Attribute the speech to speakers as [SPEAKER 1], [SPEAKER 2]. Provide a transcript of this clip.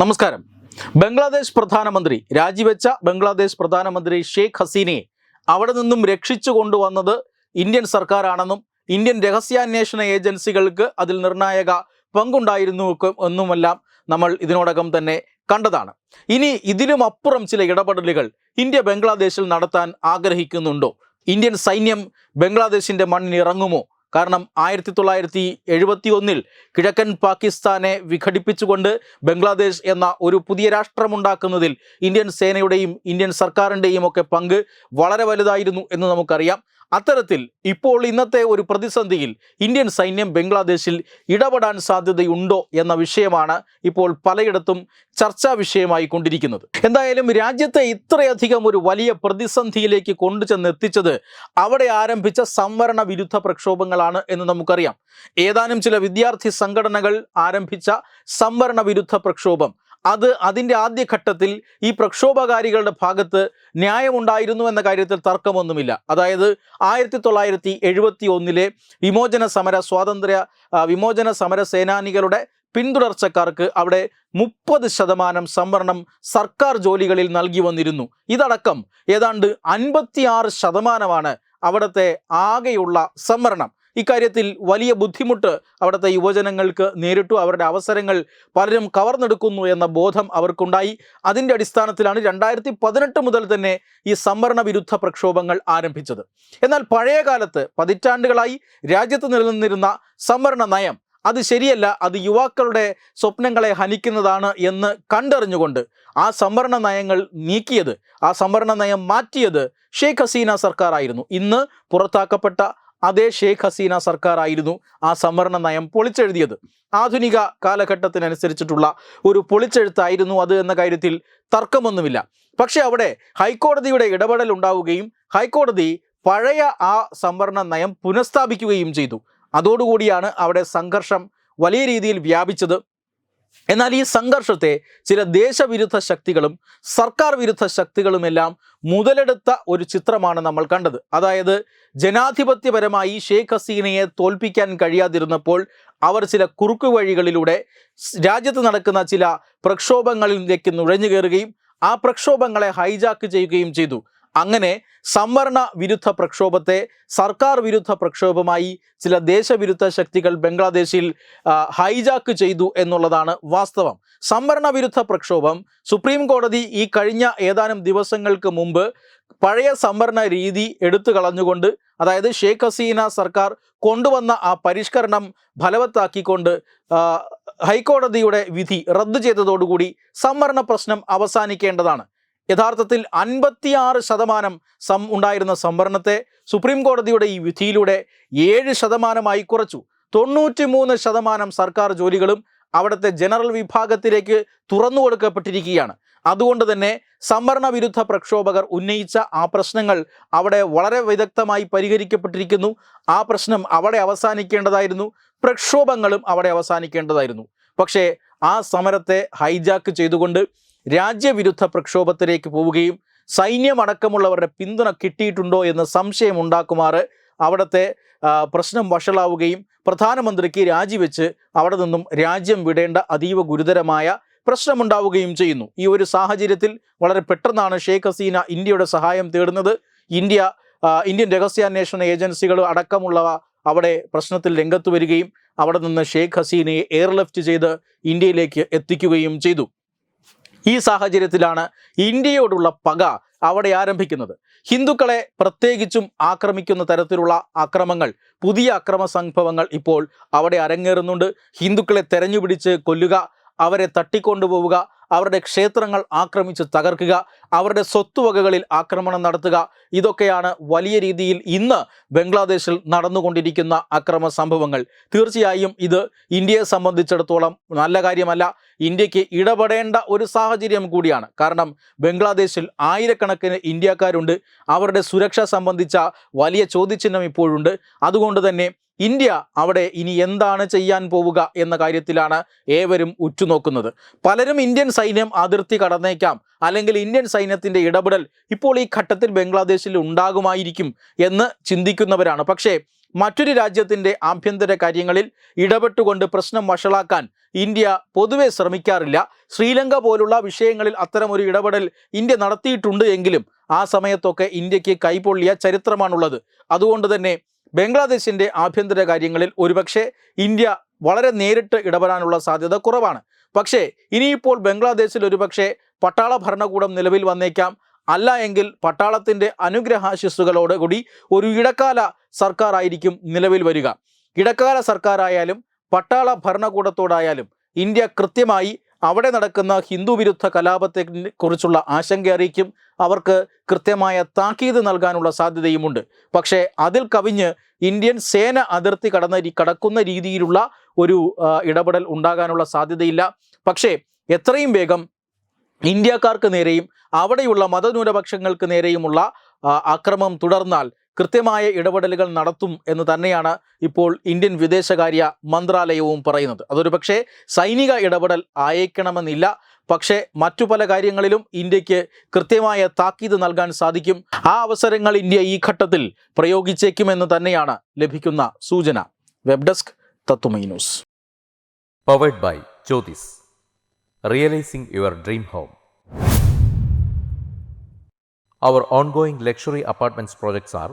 [SPEAKER 1] നമസ്കാരം. ബംഗ്ലാദേശ് പ്രധാനമന്ത്രി രാജിവെച്ച ബംഗ്ലാദേശ് പ്രധാനമന്ത്രി ഷെയ്ഖ് ഹസീനയെ അവിടെ നിന്നും രക്ഷിച്ചു കൊണ്ടുവന്നത് ഇന്ത്യൻ സർക്കാരാണെന്നും ഇന്ത്യൻ രഹസ്യാന്വേഷണ ഏജൻസികൾക്ക് അതിൽ നിർണായക പങ്കുണ്ടായിരുന്നു എന്നുമെല്ലാം നമ്മൾ ഇതിനോടകം തന്നെ കണ്ടതാണ്. ഇനി ഇതിലും അപ്പുറം ചില ഇടപെടലുകൾ ഇന്ത്യ ബംഗ്ലാദേശിൽ നടത്താൻ ആഗ്രഹിക്കുന്നുണ്ടോ? ഇന്ത്യൻ സൈന്യം ബംഗ്ലാദേശിന്റെ മണ്ണിൽ ഇറങ്ങുമോ? കാരണം ആയിരത്തി തൊള്ളായിരത്തി എഴുപത്തി ഒന്നിൽ കിഴക്കൻ പാകിസ്ഥാനെ വിഘടിപ്പിച്ചുകൊണ്ട് ബംഗ്ലാദേശ് എന്ന ഒരു പുതിയ രാഷ്ട്രമുണ്ടാക്കുന്നതിൽ ഇന്ത്യൻ സേനയുടെയും ഇന്ത്യൻ സർക്കാരിന്റെയും ഒക്കെ പങ്ക് വളരെ വലുതായിരുന്നു എന്ന് നമുക്കറിയാം. അത്തരത്തിൽ ഇപ്പോൾ ഇന്നത്തെ ഒരു പ്രതിസന്ധിയിൽ ഇന്ത്യൻ സൈന്യം ബംഗ്ലാദേശിൽ ഇടപെടാൻ സാധ്യതയുണ്ടോ എന്ന വിഷയമാണ് ഇപ്പോൾ പലയിടത്തും ചർച്ചാ വിഷയമായി കൊണ്ടിരിക്കുന്നത്. എന്തായാലും രാജ്യത്തെ ഇത്രയധികം ഒരു വലിയ പ്രതിസന്ധിയിലേക്ക് കൊണ്ടുചെന്ന് എത്തിച്ചത് അവിടെ ആരംഭിച്ച സംവരണ വിരുദ്ധ പ്രക്ഷോഭങ്ങളാണ് എന്ന് നമുക്കറിയാം. ഏതാനും ചില വിദ്യാർത്ഥി സംഘടനകൾ ആരംഭിച്ച സംവരണ വിരുദ്ധ പ്രക്ഷോഭം. അത് അതിന്റെ ആദ്യഘട്ടത്തിൽ ഈ പ്രക്ഷോഭകാരികളുടെ ഭാഗത്ത് ന്യായമുണ്ടായിരുന്നു എന്ന കാര്യത്തിൽ തർക്കമൊന്നുമില്ല. അതായത് ആയിരത്തി തൊള്ളായിരത്തി എഴുപത്തി ഒന്നിലെ വിമോചന സമര സ്വാതന്ത്ര്യ വിമോചന സമര സേനാനികളുടെ പിന്തുടർച്ചക്കാർക്ക് അവിടെ മുപ്പത് ശതമാനം സംവരണം സർക്കാർ ജോലികളിൽ നൽകി വന്നിരുന്നു. ഇതടക്കം ഏതാണ്ട് അൻപത്തിയാറ് ശതമാനമാണ് അവിടുത്തെ ആകെയുള്ള സംവരണം. ഇക്കാര്യത്തിൽ വലിയ ബുദ്ധിമുട്ട് അവിടുത്തെ യുവജനങ്ങൾക്ക് നേരിട്ടു. അവരുടെ അവസരങ്ങൾ പലരും കവർന്നെടുക്കുന്നു എന്ന ബോധം അവർക്കുണ്ടായി. അതിന്റെ അടിസ്ഥാനത്തിലാണ് രണ്ടായിരത്തി പതിനെട്ട് മുതൽ തന്നെ ഈ സംവരണ വിരുദ്ധ പ്രക്ഷോഭങ്ങൾ ആരംഭിച്ചത്. എന്നാൽ പഴയ കാലത്ത് പതിറ്റാണ്ടുകളായി രാജ്യത്ത് നിലനിന്നിരുന്ന സംവരണ നയം അത് ശരിയല്ല അത് യുവാക്കളുടെ സ്വപ്നങ്ങളെ ഹനിക്കുന്നതാണ് എന്ന് കണ്ടറിഞ്ഞുകൊണ്ട് ആ സംവരണ നയങ്ങൾ നീക്കിയത് ആ സംവരണ നയം മാറ്റിയത് ഷെയ്ഖ് ഹസീന സർക്കാർ ആയിരുന്നു ഇന്ന് പുറത്താക്കപ്പെട്ട അതേ ഷെയ്ഖ് ഹസീന സർക്കാർ ആയിരുന്നു ആ സംവരണ നയം പൊളിച്ചെഴുതിയത്. ആധുനിക കാലഘട്ടത്തിനനുസരിച്ചിട്ടുള്ള ഒരു പൊളിച്ചെഴുത്തായിരുന്നു അത് എന്ന കാര്യത്തിൽ തർക്കമൊന്നുമില്ല. പക്ഷെ അവിടെ ഹൈക്കോടതിയുടെ ഇടപെടൽ ഉണ്ടാവുകയും ഹൈക്കോടതി പഴയ ആ സംവരണ നയം പുനഃസ്ഥാപിക്കുകയും ചെയ്തു. അതോടുകൂടിയാണ് അവിടെ സംഘർഷം വലിയ രീതിയിൽ വ്യാപിച്ചത്. എന്നാൽ ഈ സംഘർഷത്തെ ചില ദേശവിരുദ്ധ ശക്തികളും സർക്കാർ വിരുദ്ധ ശക്തികളുമെല്ലാം മുതലെടുത്ത ഒരു ചിത്രമാണ് നമ്മൾ കണ്ടത്. അതായത് ജനാധിപത്യപരമായി ഷെയ്ഖ് ഹസീനയെ തോൽപ്പിക്കാൻ കഴിയാതിരുന്നപ്പോൾ അവർ ചില കുറുക്കു വഴികളിലൂടെ രാജ്യത്ത് നടക്കുന്ന ചില പ്രക്ഷോഭങ്ങളിലേക്ക് നുഴഞ്ഞു കയറുകയും ആ പ്രക്ഷോഭങ്ങളെ ഹൈജാക്ക് ചെയ്യുകയും ചെയ്തു. അങ്ങനെ സംവരണ വിരുദ്ധ പ്രക്ഷോഭത്തെ സർക്കാർ വിരുദ്ധ പ്രക്ഷോഭമായി ചില ദേശവിരുദ്ധ ശക്തികൾ ബംഗ്ലാദേശിൽ ഹൈജാക്ക് ചെയ്തു എന്നുള്ളതാണ് വാസ്തവം. സംവരണ വിരുദ്ധ പ്രക്ഷോഭം സുപ്രീം കോടതി ഈ കഴിഞ്ഞ ഏതാനും ദിവസങ്ങൾക്ക് മുമ്പ് പഴയ സംവരണ രീതി എടുത്തു കളഞ്ഞുകൊണ്ട് അതായത് ഷെയ്ഖ് ഹസീന സർക്കാർ കൊണ്ടുവന്ന ആ പരിഷ്കരണം ഫലവത്താക്കിക്കൊണ്ട് ഹൈക്കോടതിയുടെ വിധി റദ്ദു ചെയ്തതോടുകൂടി സംവരണ പ്രശ്നം അവസാനിക്കേണ്ടതാണ്. യഥാർത്ഥത്തിൽ അൻപത്തിയാറ് ശതമാനം സം ഉണ്ടായിരുന്ന സംവരണത്തെ സുപ്രീം കോടതിയുടെ ഈ വിധിയിലൂടെ ഏഴ് ശതമാനമായി കുറച്ചു. തൊണ്ണൂറ്റി മൂന്ന് ശതമാനം സർക്കാർ ജോലികളും അവിടുത്തെ ജനറൽ വിഭാഗത്തിലേക്ക് തുറന്നു കൊടുക്കപ്പെട്ടിരിക്കുകയാണ്. അതുകൊണ്ട് തന്നെ സംവരണ വിരുദ്ധ പ്രക്ഷോഭകർ ഉന്നയിച്ച ആ പ്രശ്നങ്ങൾ അവിടെ വളരെ വിദഗ്ധമായി പരിഹരിക്കപ്പെട്ടിരിക്കുന്നു. ആ പ്രശ്നം അവിടെ അവസാനിക്കേണ്ടതായിരുന്നു. പ്രക്ഷോഭങ്ങളും അവിടെ അവസാനിക്കേണ്ടതായിരുന്നു. പക്ഷേ ആ സമരത്തെ ഹൈജാക്ക് ചെയ്തുകൊണ്ട് രാജ്യവിരുദ്ധ പ്രക്ഷോഭത്തിലേക്ക് പോവുകയും സൈന്യമടക്കമുള്ളവരുടെ പിന്തുണ കിട്ടിയിട്ടുണ്ടോ എന്ന് സംശയം ഉണ്ടാക്കുമാറ് അവിടുത്തെ പ്രശ്നം വഷളാവുകയും പ്രധാനമന്ത്രിക്ക് രാജിവെച്ച് അവിടെ നിന്നും രാജ്യം വിടേണ്ട അതീവ ഗുരുതരമായ പ്രശ്നമുണ്ടാവുകയും ചെയ്യുന്നു. ഈ ഒരു സാഹചര്യത്തിൽ വളരെ പെട്ടെന്നാണ് ഷെയ്ഖ് ഹസീന ഇന്ത്യയുടെ സഹായം തേടുന്നത്. ഇന്ത്യ ഇന്ത്യൻ രഹസ്യാന്വേഷണ ഏജൻസികൾ അടക്കമുള്ളവ അവിടെ പ്രശ്നത്തിൽ രംഗത്ത് വരികയും അവിടെ നിന്ന് ഷെയ്ഖ് ഹസീനയെ എയർലിഫ്റ്റ് ചെയ്ത് ഇന്ത്യയിലേക്ക് എത്തിക്കുകയും ചെയ്തു. ഈ സാഹചര്യത്തിലാണ് ഇന്ത്യയോടുള്ള പക അവിടെ ആരംഭിക്കുന്നത്. ഹിന്ദുക്കളെ പ്രത്യേകിച്ചും ആക്രമിക്കുന്ന തരത്തിലുള്ള അക്രമങ്ങൾ പുതിയ അക്രമ സംഭവങ്ങൾ ഇപ്പോൾ അവിടെ അരങ്ങേറുന്നുണ്ട്. ഹിന്ദുക്കളെ തെരഞ്ഞുപിടിച്ച് കൊല്ലുക അവരെ തട്ടിക്കൊണ്ടുപോവുക അവരുടെ ക്ഷേത്രങ്ങൾ ആക്രമിച്ച് തകർക്കുക അവരുടെ സ്വത്തുവകകളിൽ ആക്രമണം നടത്തുക. ഇതൊക്കെയാണ് വലിയ രീതിയിൽ ഇന്ന് ബംഗ്ലാദേശിൽ നടന്നുകൊണ്ടിരിക്കുന്ന അക്രമ സംഭവങ്ങൾ. തീർച്ചയായും ഇത് ഇന്ത്യയെ സംബന്ധിച്ചിടത്തോളം നല്ല കാര്യമല്ല. ഇന്ത്യയ്ക്ക് ഇടപെടേണ്ട ഒരു സാഹചര്യം കൂടിയാണ്. കാരണം ബംഗ്ലാദേശിൽ ആയിരക്കണക്കിന് ഇന്ത്യക്കാരുണ്ട്. അവരുടെ സുരക്ഷ സംബന്ധിച്ച വലിയ ചോദ്യചിഹ്നം ഇപ്പോഴുണ്ട്. അതുകൊണ്ട് തന്നെ ഇന്ത്യ അവിടെ ഇനി എന്താണ് ചെയ്യാൻ പോവുക എന്ന കാര്യത്തിലാണ് ഏവരും ഉറ്റുനോക്കുന്നത്. പലരും ഇന്ത്യൻ സൈന്യം അതിർത്തി കടന്നേക്കാം അല്ലെങ്കിൽ ഇന്ത്യൻ സൈന്യത്തിന്റെ ഇടപെടൽ ഇപ്പോൾ ഈ ഘട്ടത്തിൽ ബംഗ്ലാദേശിൽ ഉണ്ടാകുമായിരിക്കും എന്ന് ചിന്തിക്കുന്നവരാണ്. പക്ഷേ മറ്റൊരു രാജ്യത്തിന്റെ ആഭ്യന്തര കാര്യങ്ങളിൽ ഇടപെട്ടുകൊണ്ട് പ്രശ്നം വഷളാക്കാൻ ഇന്ത്യ പൊതുവെ ശ്രമിക്കാറില്ല. ശ്രീലങ്ക പോലുള്ള വിഷയങ്ങളിൽ അത്തരമൊരു ഇടപെടൽ ഇന്ത്യ നടത്തിയിട്ടുണ്ട് എങ്കിലും ആ സമയത്തൊക്കെ ഇന്ത്യയ്ക്ക് കൈപൊള്ളിയ ചരിത്രമാണുള്ളത്. അതുകൊണ്ട് തന്നെ ബംഗ്ലാദേശിന്റെ ആഭ്യന്തര കാര്യങ്ങളിൽ ഒരുപക്ഷെ ഇന്ത്യ വളരെ നേരിട്ട് ഇടപെടാനുള്ള സാധ്യത കുറവാണ്. പക്ഷേ ഇനിയിപ്പോൾ ബംഗ്ലാദേശിൽ ഒരുപക്ഷെ പട്ടാള ഭരണകൂടം നിലവിൽ വന്നേക്കാം. അല്ല എങ്കിൽ പട്ടാളത്തിന്റെ അനുഗ്രഹാശിസ്സുകളോടുകൂടി ഒരു ഇടക്കാല സർക്കാരായിരിക്കും നിലവിൽ വരിക. ഇടക്കാല സർക്കാരായാലും പട്ടാള ഭരണകൂടത്തോടായാലും ഇന്ത്യ കൃത്യമായി അവിടെ നടക്കുന്ന ഹിന്ദു വിരുദ്ധ കലാപത്തെ കുറിച്ചുള്ള ആശങ്ക അറിയിക്കും. അവർക്ക് കൃത്യമായ താക്കീത് നൽകാനുള്ള സാധ്യതയുമുണ്ട്. പക്ഷേ അതിൽ കവിഞ്ഞ് ഇന്ത്യൻ സേന അതിർത്തി കടന്ന കടക്കുന്ന രീതിയിലുള്ള ഒരു ഇടപെടൽ ഉണ്ടാകാനുള്ള സാധ്യതയില്ല. പക്ഷേ എത്രയും വേഗം ഇന്ത്യക്കാർക്ക് നേരെയും അവിടെയുള്ള മതന്യൂനപക്ഷങ്ങൾക്ക് നേരെയുമുള്ള അക്രമം തുടർന്നാൽ കൃത്യമായ ഇടപെടലുകൾ നടത്തും എന്ന് തന്നെയാണ് ഇപ്പോൾ ഇന്ത്യൻ വിദേശകാര്യ മന്ത്രാലയവും പറയുന്നത്. അതൊരു പക്ഷേ സൈനിക ഇടപെടൽ ആയേക്കണമെന്നില്ല. പക്ഷേ മറ്റു പല കാര്യങ്ങളിലും ഇന്ത്യയ്ക്ക് കൃത്യമായ താക്കീത് നൽകാൻ സാധിക്കും. ആ അവസരങ്ങൾ ഇന്ത്യ ഈ ഘട്ടത്തിൽ പ്രയോഗിച്ചേക്കുമെന്ന് തന്നെയാണ് ലഭിക്കുന്ന സൂചന. വെബ് ഡെസ്ക് തത്തുമൈ news.
[SPEAKER 2] Powered by Jyothis realising your dream home Our ongoing luxury apartments projects are